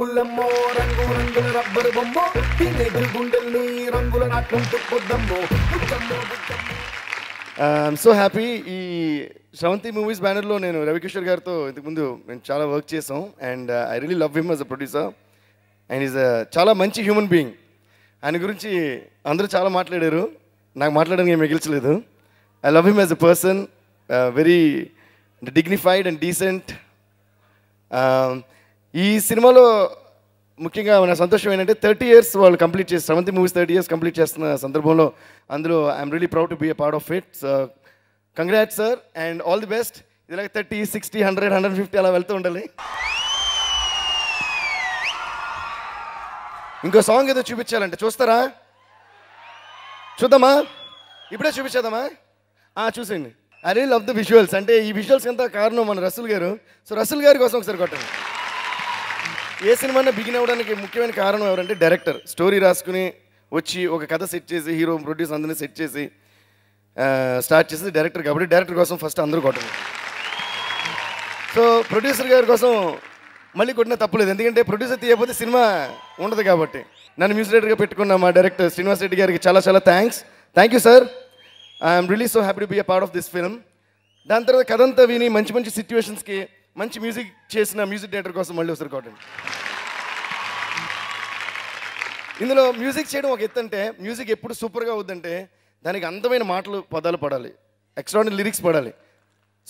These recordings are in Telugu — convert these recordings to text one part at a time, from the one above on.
బుల్లమ్మో రంగు రంగుల రబ్బరు బొమ్మో. టీనేజ్ గుండెల్ని రంగుల నాట్యం తొక్కొద్దమ్మో ఐఎమ్ సో హ్యాపీ ఈ శ్రవంతి మూవీస్ బ్యానర్లో నేను రవికిషోర్ గారితో ఇంతకుముందు మేము చాలా వర్క్ చేసాం. And I really love him as a producer and is చాలా మంచి హ్యూమన్ బీయింగ్ ఆయన గురించి అందరూ చాలా మాట్లాడారు. నాకు మాట్లాడడానికి ఏం మిగిల్చలేదు. I love him as a person very dignified and decent ఈ సినిమాలో ముఖ్యంగా నా సంతోషం ఏంటంటే థర్టీ ఇయర్స్ వాళ్ళు కంప్లీట్ చేసి seventh movies thirty years complete చేస్తున్న సందర్భంలో అందులో I'm really proud to be a part of it congrats sir and all the best ఇలాగ thirty sixty hundred hundred fifty అలా వెళ్తూ ఉండాలి. ఇంకో సాంగ్ ఏదో చూపించాలంటే చూస్తారా? చూద్దామా? ఇప్పుడే చూపించేద్దామా? ఆ, చూసేయండి. I real love the visuals అంటే ఈ విజువల్స్ అంతా కారణం మన రసూల్ గారు. సో రసూల్ గారి కోసం ఒకసారి కొట్టండి. ఏ సినిమానే బిగిన్ అవ్వడానికి ముఖ్యమైన కారణం ఎవరంటే డైరెక్టర్. స్టోరీ రాసుకుని వచ్చి ఒక కథ సెట్ చేసి హీరో ప్రొడ్యూస్ అందరినీ సెట్ చేసి స్టార్ట్ చేసి డైరెక్టర్ కాబట్టి డైరెక్టర్ కోసం ఫస్ట్ అందరూ కొట్టండి సో ప్రొడ్యూసర్ గారి కోసం మళ్ళీ కొట్టిన తప్పులేదు. ఎందుకంటే ప్రొడ్యూసర్ తీయకపోతే సినిమా ఉండదు కాబట్టి. నన్ను మ్యూజిక్ డైరెక్టర్గా పెట్టుకున్న మా డైరెక్టర్ శ్రీనివాస్ రెడ్డి గారికి చాలా చాలా thanks thank you sir I'm really so happy to be a part of this film దాని తర్వాత కథ అంతా విని మంచి మంచి సిచ్యువేషన్స్కి మంచి మ్యూజిక్ చేసిన మ్యూజిక్ డైరెక్టర్ కోసం మళ్ళీ ఒకసారి కొట్టండి ఇందులో మ్యూజిక్ చేయడం ఒక ఎత్తు అంటే మ్యూజిక్ ఎప్పుడు సూపర్గా అవుద్దంటే దానికి అందమైన మాటలు పదాలు పడాలి. ఎక్స్ట్రాడినరీ లిరిక్స్ పడాలి.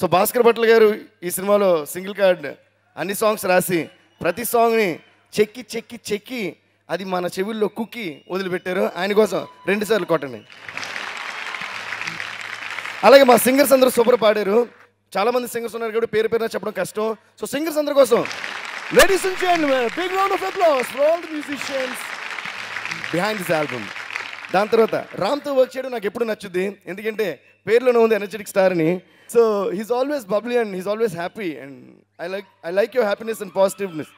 సో భాస్కర్ భట్ల గారు ఈ సినిమాలో సింగిల్ కార్డ్ అన్ని సాంగ్స్ రాసి ప్రతి సాంగ్ని చెక్కి చెక్కి చెక్కి అది మన చెవుల్లో కుక్కి వదిలిపెట్టారు. ఆయన కోసం రెండు సార్లు కొట్టండి. అలాగే మా సింగర్స్ అందరూ సూపర్ పాడారు. చాలా మంది సింగర్స్ ఉన్నారు కాబట్టి పేరు పేరున చెప్పడం కష్టం. సో సింగర్స్ అందరి కోసం ladies and gentlemen big round of applause for all the musicians behind this album దాని తర్వాత రామ్తో వర్క్ చేయడం నాకు ఎప్పుడు నచ్చుద్ది? ఎందుకంటే పేరులోనే ఉంది ఎనర్జెటిక్ స్టార్ అని. So he's always bubbly and he's always happy and I like I like your happiness and positiveness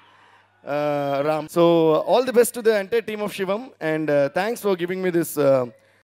Ram so all the best to the entire team of Shivam and thanks for giving me this